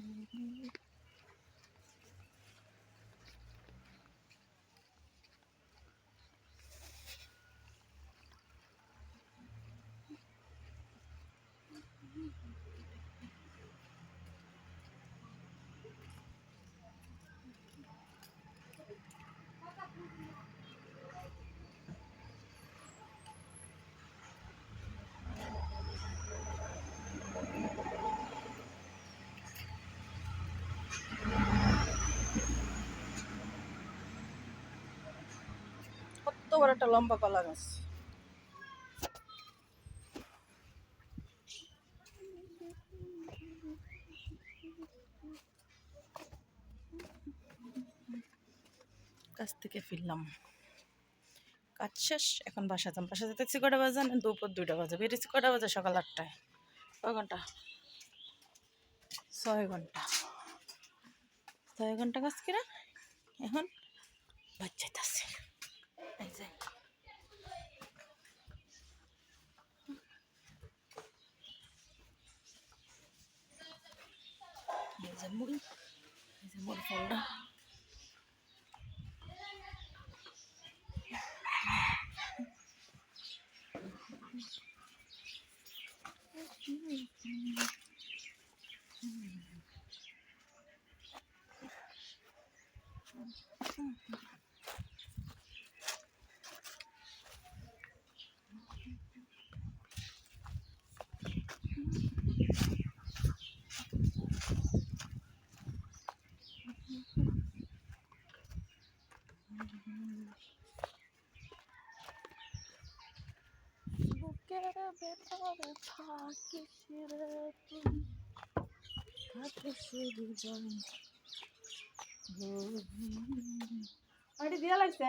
Mm-hmm. বড় একটা লম্বা কলা গাছ কাছ থেকে ফিরলাম। কাজ শেষ, এখন বাসা যাম। বাসা যেতেছি কটা বাজে দুপুর দুইটা বাজে। বেরিয়েছি কটা বাজে? সকাল আটটায়। কয় ঘণ্টা। ছয় ঘণ্টা। ছয় ঘণ্টা কাজ কিনা এখন বাচ্চাইতেছে dán mũi dán mũi phóng đau Thank you. ভেতরে থাকে হৃদয় আরে দিয়া লাগছে?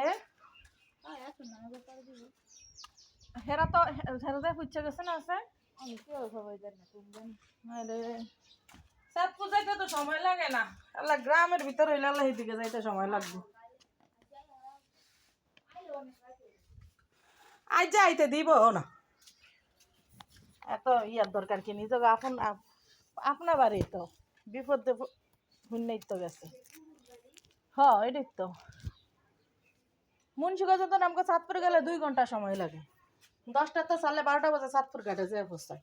হেরা তো হেরাতে পুচ্ছে গেছে না আছে? আরে সাতপুর যাইতে তো সময় লাগে না। আল্লাহ গ্রামের ভিতর হইলে আল্লাহ এদিকে যাইতে সময় লাগবে। আজ যাইতে দিব না। এত ইয়ার দরকার কি? নিজকে আপন আপ- আপনা বাড়ি তো। বিপদে শূন্যই তো গেছে। হ, এটাই তো। মুন্সিগঞ্জ তো আমাকে সাতপুর গেলে দুই ঘণ্টা সময় লাগে। দশটা তো সালে বারোটা বাজে সাতপুর ঘাটে যে অবস্থায়